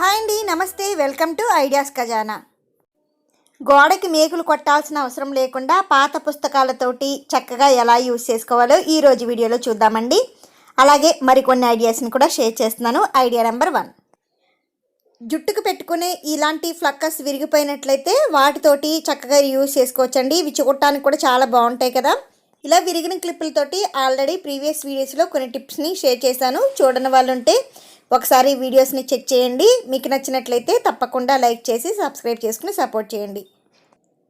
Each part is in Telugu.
హాయ్ అండి నమస్తే. వెల్కమ్ టు ఐడియాస్ ఖజానా. గోడకి మేకులు కొట్టాల్సిన అవసరం లేకుండా పాత పుస్తకాలతోటి చక్కగా ఎలా యూస్ చేసుకోవాలో ఈ రోజు వీడియోలో చూద్దామండి. అలాగే మరికొన్ని ఐడియాస్ని కూడా షేర్ చేస్తున్నాను. Idea number one. జుట్టుకు పెట్టుకునే ఇలాంటి ఫ్లక్కర్స్ విరిగిపోయినట్లయితే వాటితోటి చక్కగా యూజ్ చేసుకోవచ్చండి. ఇవి చూడటానికి కూడా చాలా బాగుంటాయి కదా. ఇలా విరిగిన క్లిప్పులతోటి ఆల్రెడీ ప్రీవియస్ వీడియోస్లో కొన్ని టిప్స్ని షేర్ చేశాను. చూడని వాళ్ళు ఉంటే ఒకసారి వీడియోస్ని చెక్ చేయండి. మీకు నచ్చినట్లయితే తప్పకుండా లైక్ చేసి సబ్స్క్రైబ్ చేసుకుని సపోర్ట్ చేయండి.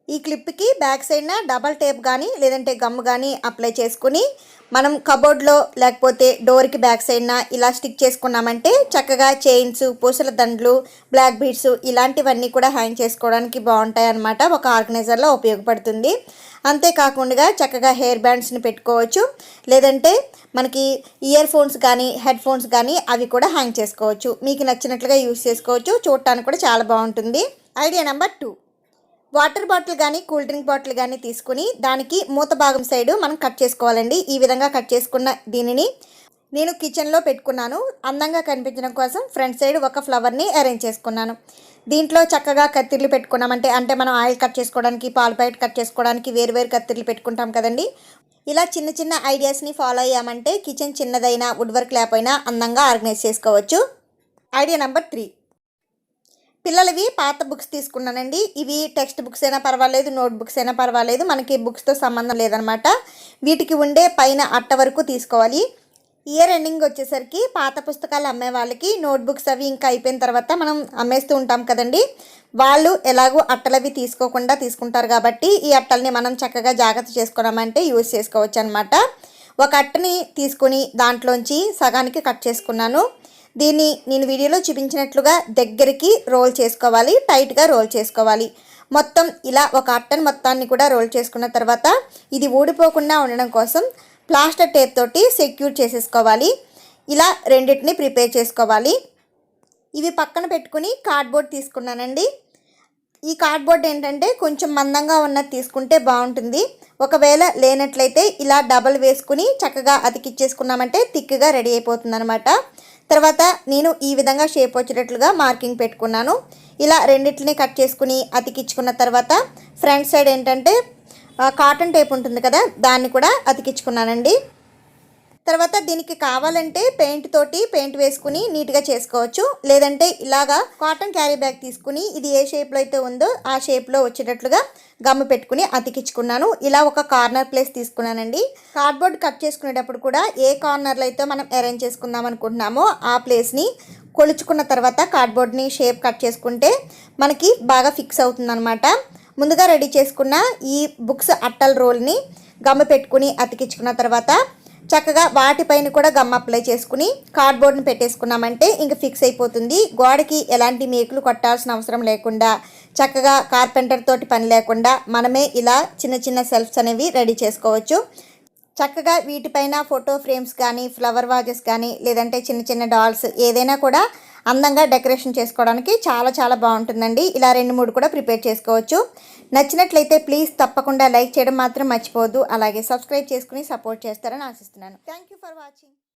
ఈ క్లిప్కి బ్యాక్ సైడ్న డబల్ టేప్ కానీ లేదంటే గమ్ కానీ అప్లై చేసుకుని మనం కబోర్డ్లో లేకపోతే డోర్కి బ్యాక్ సైడ్న ఇలా స్టిక్ చేసుకున్నామంటే చక్కగా చైన్స్ పూసల దండ్లు బ్లాక్ బీడ్స్ ఇలాంటివన్నీ కూడా హ్యాంగ్ చేసుకోవడానికి బాగుంటాయి అన్నమాట ఒక ఆర్గనైజర్లో ఉపయోగపడుతుంది. అంతేకాకుండా చక్కగా హెయిర్ బ్యాండ్స్ని పెట్టుకోవచ్చు. లేదంటే మనకి ఇయర్ ఫోన్స్ కానీ హెడ్ ఫోన్స్ కానీ అవి కూడా హ్యాంగ్ చేసుకోవచ్చు. మీకు నచ్చినట్లుగా యూస్ చేసుకోవచ్చు. చూడటానికి కూడా చాలా బాగుంటుంది. Idea number two. Water bottle కానీ కూల్ డ్రింక్ బాటిల్ కానీ తీసుకుని దానికి మూత భాగం సైడు మనం కట్ చేసుకోవాలండి. ఈ విధంగా కట్ చేసుకున్న దీనిని నేను కిచెన్లో పెట్టుకున్నాను. అందంగా కనిపించడం కోసం ఫ్రంట్ సైడ్ ఒక ఫ్లవర్ని అరేంజ్ చేసుకున్నాను. దీంట్లో చక్కగా కత్తిర్లు పెట్టుకున్నామంటే అంటే మనం ఆయిల్ కట్ చేసుకోవడానికి పాల ప్యాకెట్ కట్ చేసుకోవడానికి వేరు వేరు కత్తిర్లు పెట్టుకుంటాం కదండి. ఇలా చిన్న చిన్న ఐడియాస్ని ఫాలో అయ్యామంటే కిచెన్ చిన్నదైనా వుడ్ వర్క్ లేకపోయినా అందంగా ఆర్గనైజ్ చేసుకోవచ్చు. Idea number three. పిల్లలవి పాత బుక్స్ తీసుకున్నానండి. ఇవి టెక్స్ట్ బుక్స్ అయినా పర్వాలేదు నోట్ బుక్స్ అయినా పర్వాలేదు. మనకి బుక్స్తో సంబంధం లేదనమాట. వీటికి ఉండే పైన అట్ట వరకు తీసుకోవాలి. ఇయర్ ఎండింగ్ వచ్చేసరికి పాత పుస్తకాలు అమ్మే వాళ్ళకి నోట్ బుక్స్ అవి ఇంకా అయిపోయిన తర్వాత మనం అమ్మేస్తూ ఉంటాం కదండి. వాళ్ళు ఎలాగో అట్టలవి తీసుకోకుండా తీసుకుంటారు కాబట్టి ఈ అట్టల్ని మనం చక్కగా జాగ్రత్త చేసుకున్నామంటే యూజ్ చేసుకోవచ్చు అనమాట ఒక అట్టని తీసుకుని దాంట్లోంచి సగానికి కట్ చేసుకున్నాను. దీన్ని నేను వీడియోలో చూపించినట్లుగా దగ్గరికి రోల్ చేసుకోవాలి టైట్గా రోల్ చేసుకోవాలి. మొత్తం ఇలా ఒక అట్టను మొత్తాన్ని కూడా రోల్ చేసుకున్న తర్వాత ఇది ఊడిపోకుండా ఉండడం కోసం ప్లాస్టర్ టేప్ తోటి సెక్యూర్ చేసేసుకోవాలి. ఇలా రెండింటిని ప్రిపేర్ చేసుకోవాలి. ఇవి పక్కన పెట్టుకుని కార్డ్బోర్డ్ తీసుకున్నానండి. ఈ కార్డ్బోర్డ్ ఏంటంటే కొంచెం మందంగా ఉన్నది తీసుకుంటే బాగుంటుంది. ఒకవేళ లేనట్లయితే ఇలా డబల్ వేసుకుని చక్కగా అతికిచ్చేసుకున్నామంటే థిక్గా రెడీ అయిపోతుంది అనమాట తర్వాత నేను ఈ విధంగా షేప్ వచ్చేటట్లుగా మార్కింగ్ పెట్టుకున్నాను. ఇలా రెండింటిని కట్ చేసుకుని అతికించుకున్న తర్వాత ఫ్రంట్ సైడ్ ఏంటంటే కాటన్ టేప్ ఉంటుంది కదా దాన్ని కూడా అతికించుకున్నానండి తర్వాత దీనికి కావాలంటే పెయింట్ తోటి పెయింట్ వేసుకుని నీట్గా చేసుకోవచ్చు. లేదంటే ఇలాగా కాటన్ క్యారీ బ్యాగ్ తీసుకుని ఇది ఏ షేప్లో అయితే ఉందో ఆ షేప్లో వచ్చేటట్లుగా గమ్ము పెట్టుకుని అతికించుకున్నాను. ఇలా ఒక కార్నర్ ప్లేస్ తీసుకున్నానండి. కార్డ్బోర్డ్ కట్ చేసుకునేటప్పుడు కూడా ఏ కార్నర్లో అయితే మనం అరేంజ్ చేసుకుందాం అనుకుంటున్నామో ఆ ప్లేస్ని కొలుచుకున్న తర్వాత కార్డ్బోర్డ్ని షేప్ కట్ చేసుకుంటే మనకి బాగా ఫిక్స్ అవుతుందన్నమాట. ముందుగా రెడీ చేసుకున్న ఈ బుక్స్ అట్టల రోల్ని గమ్మ పెట్టుకుని అతికించుకున్న తర్వాత చక్కగా వాటిపైన కూడా గమ్ అప్లై చేసుకుని కార్డ్బోర్డ్ని పెట్టేసుకున్నామంటే ఇంక ఫిక్స్ అయిపోతుంది. గోడకి ఎలాంటి మేకులు కొట్టాల్సిన అవసరం లేకుండా చక్కగా కార్పెంటర్ తోటి పని లేకుండా మనమే ఇలా చిన్న చిన్న సెల్ఫ్స్ అనేవి రెడీ చేసుకోవచ్చు. చక్కగా వీటిపైన ఫోటో ఫ్రేమ్స్ కానీ ఫ్లవర్ వాజెస్ కానీ లేదంటే చిన్న చిన్న డాల్స్ ఏదైనా కూడా అందంగా డెకరేషన్ చేసుకోవడానికి చాలా చాలా బాగుంటుందండి. ఇలా రెండు మూడు కూడా ప్రిపేర్ చేసుకోవచ్చు. నచ్చినట్లయితే ప్లీజ్ తప్పకుండా లైక్ చేయడం మాత్రం మర్చిపోవద్దు. అలాగే సబ్స్క్రైబ్ చేసుకుని సపోర్ట్ చేస్తారని ఆశిస్తున్నాను. Thank you for watching